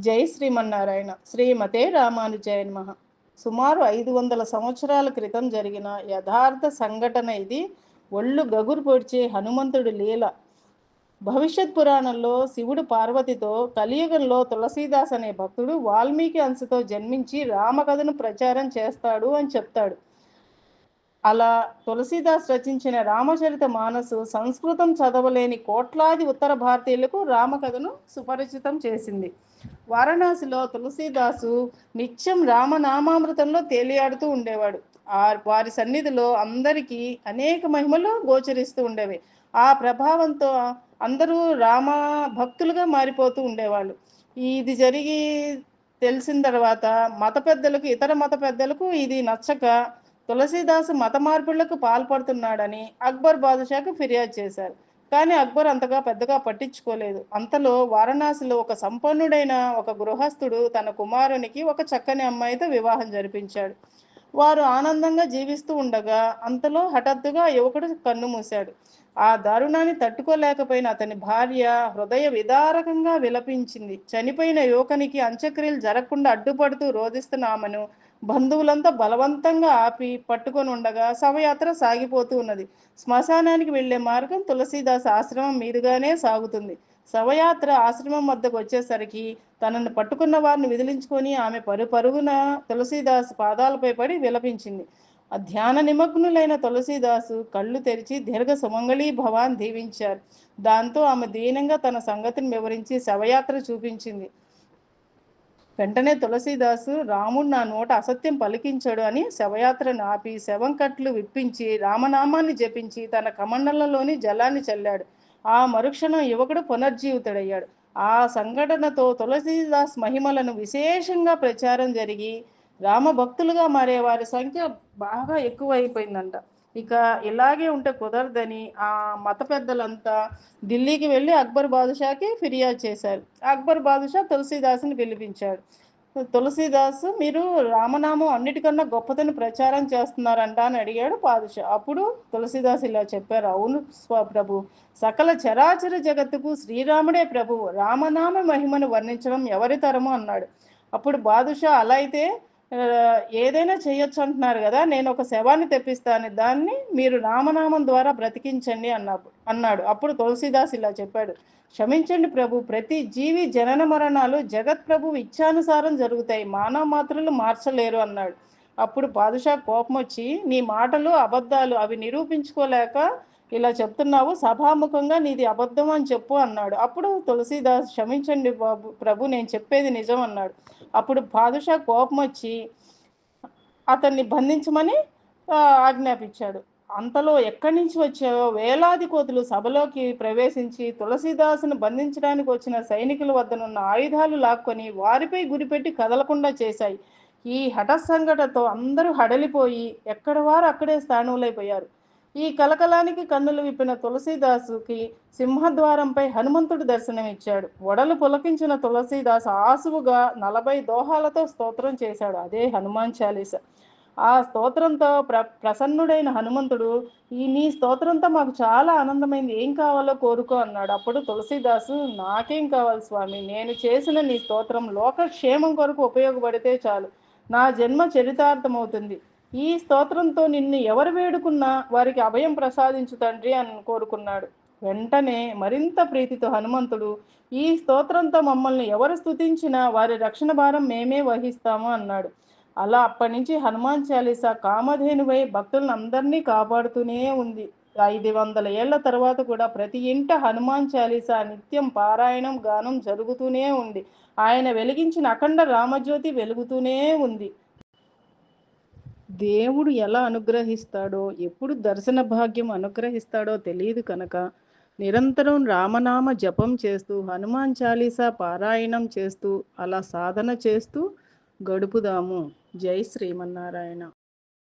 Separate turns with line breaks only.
జై శ్రీమన్నారాయణ. శ్రీమతే రామానుజయ నమ. సుమారు ఐదు వందల సంవత్సరాల క్రితం జరిగిన యథార్థ సంఘటన ఇది. ఒళ్ళు గగురు పొడిచే హనుమంతుడి లీల. భవిష్యత్ పురాణంలో శివుడు పార్వతితో కలియుగంలో తులసీదాస్ అనే భక్తుడు వాల్మీకి అంశతో జన్మించి రామకథను ప్రచారం చేస్తాడు అని చెప్తాడు. అలా తులసీదాస్ రచించిన రామచరిత మానసు సంస్కృతం చదవలేని కోట్లాది ఉత్తర భారతీయులకు రామకథను సుపరిచితం చేసింది. వారణాసిలో తులసీదాసు నిత్యం రామనామామృతంలో తేలియాడుతూ ఉండేవాడు. ఆ వారి సన్నిధిలో అందరికీ అనేక మహిమలు గోచరిస్తూ ఉండేవి. ఆ ప్రభావంతో అందరూ రామ భక్తులుగా మారిపోతూ ఉండేవాళ్ళు. ఇది జరిగి తెలిసిన తర్వాత మత పెద్దలకు ఇతర మత పెద్దలకు ఇది నచ్చక తులసీదాసు మత మార్పులకు పాల్పడుతున్నాడని అక్బర్ బాదుషాకు ఫిర్యాదు చేశారు. కానీ అక్బర్ అంతగా పెద్దగా పట్టించుకోలేదు. అంతలో వారణాసిలో ఒక సంపన్నుడైన ఒక గృహస్థుడు తన కుమారునికి ఒక చక్కని అమ్మాయితో వివాహం జరిపించాడు. వారు ఆనందంగా జీవిస్తూ ఉండగా అంతలో హఠాత్తుగా యువకుడు కన్ను మూశాడు. ఆ దారుణాన్ని తట్టుకోలేకపోయిన అతని భార్య హృదయ విదారకంగా విలపించింది. చనిపోయిన యువకునికి అంత్యక్రియలు జరగకుండా అడ్డుపడుతూ రోధిస్తున్నామను బంధువులంతా బలవంతంగా ఆపి పట్టుకొని ఉండగా శవయాత్ర సాగిపోతూ ఉన్నది. శ్మశానానికి వెళ్ళే మార్గం తులసీదాస్ ఆశ్రమం మీదుగానే సాగుతుంది. శవయాత్ర ఆశ్రమం వద్దకు వచ్చేసరికి తనను పట్టుకున్న వారిని విదిలించుకొని ఆమె పరు పరుగున తులసీదాస్ పాదాలపై పడి విలపించింది. ఆ ధ్యాన నిమగ్నులైన తులసీదాసు కళ్ళు తెరిచి దీర్ఘ సుమంగళీ భవాన్ దీవించారు. దాంతో ఆమె దీనంగా తన సంగతిని వివరించి శవయాత్ర చూపించింది. వెంటనే తులసీదాసు రాముడు నా నోట అసత్యం పలికించాడు అని శవయాత్రను ఆపి శవం కట్లు విప్పించి రామనామాన్ని జపించి తన కమండలంలోని జలాన్ని చల్లాడు. ఆ మరుక్షణం యువకుడు పునర్జీవితుడయ్యాడు. ఆ సంఘటనతో తులసీదాస్ మహిమలను విశేషంగా ప్రచారం జరిగి రామ భక్తులుగా మారే వారి సంఖ్య బాగా ఎక్కువైపోయిందంట. ఇక ఇలాగే ఉంటే కుదరదని ఆ మత పెద్దలంతా ఢిల్లీకి వెళ్ళి అక్బర్ బాదుషాకి ఫిర్యాదు చేశారు. అక్బర్ బాదుషా తులసీదాస్ని పిలిపించాడు. తులసీదాసు మీరు రామనామం అన్నిటికన్నా గొప్పతని ప్రచారం చేస్తున్నారంట అని అడిగాడు పాదుషా. అప్పుడు తులసీదాస్ ఇలా చెప్పారు. అవును ప్రభు. సకల చరాచర జగత్తుకు శ్రీరాముడే ప్రభువు రామనామ మహిమను వర్ణించడం ఎవరి తరము? అన్నాడు. అప్పుడు బాదుషా అలా అయితే ఏదైనా చేయొచ్చు అంటున్నారు కదా నేను ఒక శవాన్ని తెప్పిస్తాను దాన్ని మీరు రామనామం ద్వారా బ్రతికించండి అన్నా అన్నాడు. అప్పుడు తులసీదాస్ ఇలా చెప్పాడు. క్షమించండి ప్రభు ప్రతి జీవి జనన మరణాలు జగత్ ప్రభు ఇచ్చానుసారం జరుగుతాయి. మానవ మాత్రలు మార్చలేరు అన్నాడు. అప్పుడు బాదుషా కోపం వచ్చి నీ మాటలు అబద్ధాలు అవి నిరూపించుకోలేక ఇలా చెప్తున్నావు సభాముఖంగా నీది అబద్ధం అని చెప్పు అన్నాడు. అప్పుడు తులసీదాస్ క్షమించండి బాబు ప్రభు నేను చెప్పేది నిజం అన్నాడు. అప్పుడు పాదుషా కోపం వచ్చి అతన్ని బంధించమని ఆజ్ఞాపించాడు. అంతలో ఎక్కడి నుంచి వచ్చావో వేలాది కోతులు సభలోకి ప్రవేశించి తులసీదాసును బంధించడానికి వచ్చిన సైనికుల వద్దనున్న ఆయుధాలు లాక్కొని వారిపై గురిపెట్టి కదలకుండా చేశాయి. ఈ హఠ సంఘటనతో అందరూ హడలిపోయి ఎక్కడ వారు అక్కడే స్థానులైపోయారు ఈ కలకలానికి కన్నులు విప్పిన తులసీదాసుకి సింహద్వారంపై హనుమంతుడు దర్శనమిచ్చాడు. వడలు పులకించిన తులసీదాస్ ఆసువుగా నలభై దోహాలతో స్తోత్రం చేశాడు. అదే హనుమాన్ చాలీస. ఆ స్తోత్రంతో ప్ర ప్రసన్నుడైన హనుమంతుడు ఈ నీ స్తోత్రంతో మాకు చాలా ఆనందమైంది. ఏం కావాలో కోరుకో అన్నాడు. అప్పుడు తులసీదాసు నాకేం కావాలి స్వామి? నేను చేసిన నీ స్తోత్రం లోకక్షేమం కొరకు ఉపయోగపడితే చాలు. నా జన్మ చరితార్థమవుతుంది. ఈ స్తోత్రంతో నిన్ను ఎవరు వేడుకున్నా వారికి అభయం ప్రసాదించు తండ్రి అని కోరుకున్నాడు. వెంటనే మరింత ప్రీతితో హనుమంతుడు ఈ స్తోత్రంతో మమ్మల్ని ఎవరు స్తుతించినా వారి రక్షణ భారం మేమే వహిస్తాము అన్నాడు. అలా అప్పటి నుంచి హనుమాన్ చాలీసా కామధేనువై భక్తులను అందరినీ కాపాడుతూనే ఉంది. ఐదు వందల ఏళ్ళ తర్వాత కూడా ప్రతి ఇంట హనుమాన్ చాలీసా నిత్యం పారాయణం గానం జరుగుతూనే ఉంది. ఆయన వెలిగించిన అఖండ రామజ్యోతి వెలుగుతూనే ఉంది. దేవుడు ఎలా అనుగ్రహిస్తాడో ఎప్పుడు దర్శన భాగ్యం అనుగ్రహిస్తాడో తెలియదు కనుక నిరంతరం రామనామ జపం చేస్తూ హనుమాన్ చాలీసా పారాయణం చేస్తూ అలా సాధన చేస్తూ గడుపుదాము. జై శ్రీమన్నారాయణ.